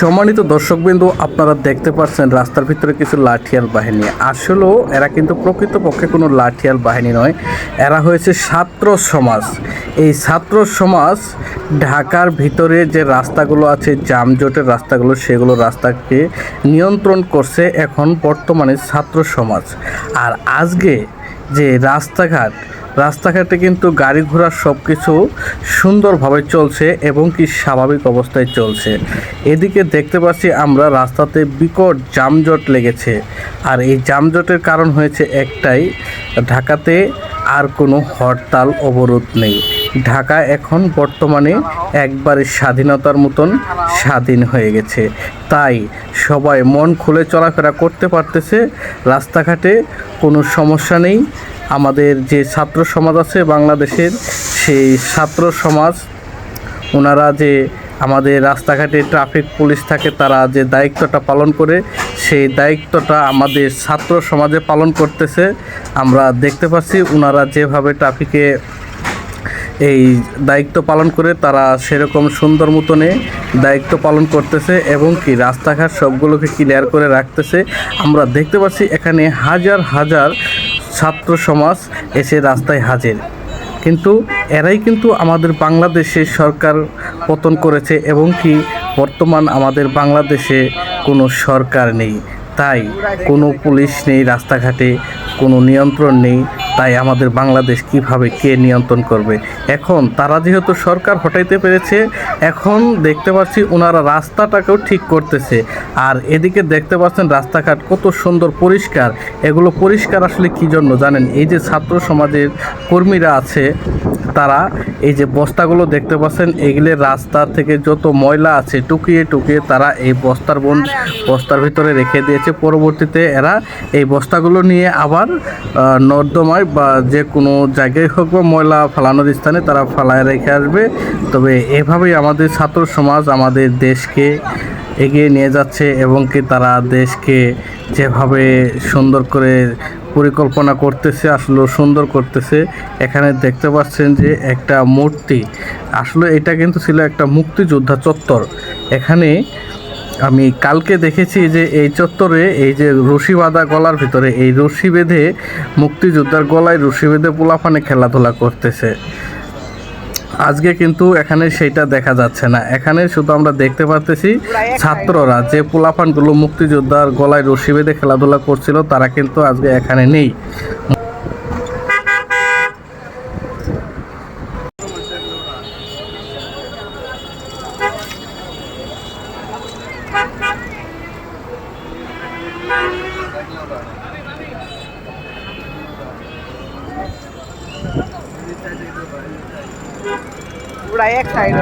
সম্মানিত দর্শকবিন্দু, আপনারা দেখতে পাচ্ছেন রাস্তার ভিতরে কিছু লাঠিয়াল বাহিনী। আসলেও এরা কিন্তু প্রকৃতপক্ষে কোনো লাঠিয়াল বাহিনী নয়, এরা হয়েছে ছাত্র সমাজ। এই ছাত্র সমাজ ঢাকার ভিতরে যে রাস্তাগুলো আছে, যানজটের রাস্তাগুলো, সেগুলো রাস্তাকে নিয়ন্ত্রণ করছে এখন বর্তমানে ছাত্র সমাজ। আর আজকে যে রাস্তাঘাট রাস্তাঘাটে কিন্তু গাড়ি ঘোড়া সব কিছু সুন্দরভাবে চলছে এবং কি স্বাভাবিক অবস্থায় চলছে। এদিকে দেখতে পাচ্ছি আমরা রাস্তাতে বিকট যানজট লেগেছে। আর এই যানজটের কারণ হয়েছে একটাই, ঢাকাতে আর কোনো হরতাল অবরোধ নেই। ঢাকা এখন বর্তমানে একবারে স্বাধীনতার মতন স্বাধীন হয়ে গেছে। তাই সবাই মন খুলে চলাফেরা করতে পারতেছে, রাস্তাঘাটে কোনো সমস্যা নেই। আমাদের যে ছাত্র সমাজ আছে বাংলাদেশের, সেই ছাত্র সমাজ, ওনারা যে আমাদের রাস্তাঘাটে ট্রাফিক পুলিশ থাকে, তারা যে দায়িত্বটা পালন করে, সেই দায়িত্বটা আমাদের ছাত্র সমাজে পালন করতেছে। আমরা দেখতে পাচ্ছি ওনারা যেভাবে ট্রাফিকে এই দায়িত্ব পালন করে, তারা সেরকম সুন্দর মতনে দায়িত্ব পালন করতেছে এবং কি রাস্তাঘাট সবগুলোকে ক্লিয়ার করে রাখতেছে। আমরা দেখতে পাচ্ছি এখানে হাজার হাজার ছাত্র সমাজ এসে রাস্তায় হাজির। কিন্তু এরাই কিন্তু আমাদের বাংলাদেশে সরকার পতন করেছে এবং কি বর্তমান আমাদের বাংলাদেশে কোনো সরকার নেই। তাই কোনো পুলিশ নেই, রাস্তাঘাটে কোনো নিয়ন্ত্রণ নেই। তাই আমাদের বাংলাদেশ কীভাবে কে নিয়ন্ত্রণ করবে? এখন তারা যেহেতু সরকার হটাইতে পেরেছে, এখন দেখতে পাচ্ছি ওনারা রাস্তাটাকেও ঠিক করতেছে। আর এদিকে দেখতে পাচ্ছেন রাস্তাঘাট কত সুন্দর পরিষ্কার। এগুলো পরিষ্কার আসলে কী জন্য জানেন? এই যে ছাত্র সমাজের কর্মীরা আছে তারা এই যে বস্তাগুলো দেখতে পাচ্ছেন, এগুলো রাস্তা থেকে যত ময়লা আছে টুকিয়ে টুকিয়ে তারা এই বস্তার বন বস্তার ভিতরে রেখে দিয়েছে। পরবর্তীতে এরা এই বস্তাগুলো নিয়ে আবার নর্দমায় বা যে কোনো জায়গায় হোক বা ময়লা ফেলানোর স্থানে তারা ফেলায় রেখে আসবে। তবে এভাবেই আমাদের ছাত্র সমাজ, আমাদের দেশকে এগিয়ে নিয়ে যাচ্ছে এবং কি তারা দেশকে যেভাবে সুন্দর করে পরিকল্পনা করতেছে, আসলে সুন্দর করতেছে, এখানে দেখতে পাচ্ছেন যে একটা মূর্তি। আসলে এটা কিন্তু ছিল একটা মুক্তিযোদ্ধা চত্বর। এখানে আমি কালকে দেখেছি যে এই চত্বরে এই যে রশি বাঁধা গলার ভিতরে, এই রশি বেঁধে মুক্তিযোদ্ধার গলায় রশি বেঁধে পোলাপানে খেলাধুলা করতেছে। আজকে কিন্তু এখানে সেইটা দেখা যাচ্ছে না। এখানে শুধু আমরা দেখতে পারতেছি ছাত্ররা যে পোলাপানগুলো মুক্তিযোদ্ধার গলায় রশি বেঁধে খেলাধুলা করছিল, তারা কিন্তু আজকে এখানে নেই। পুরা এক সাইড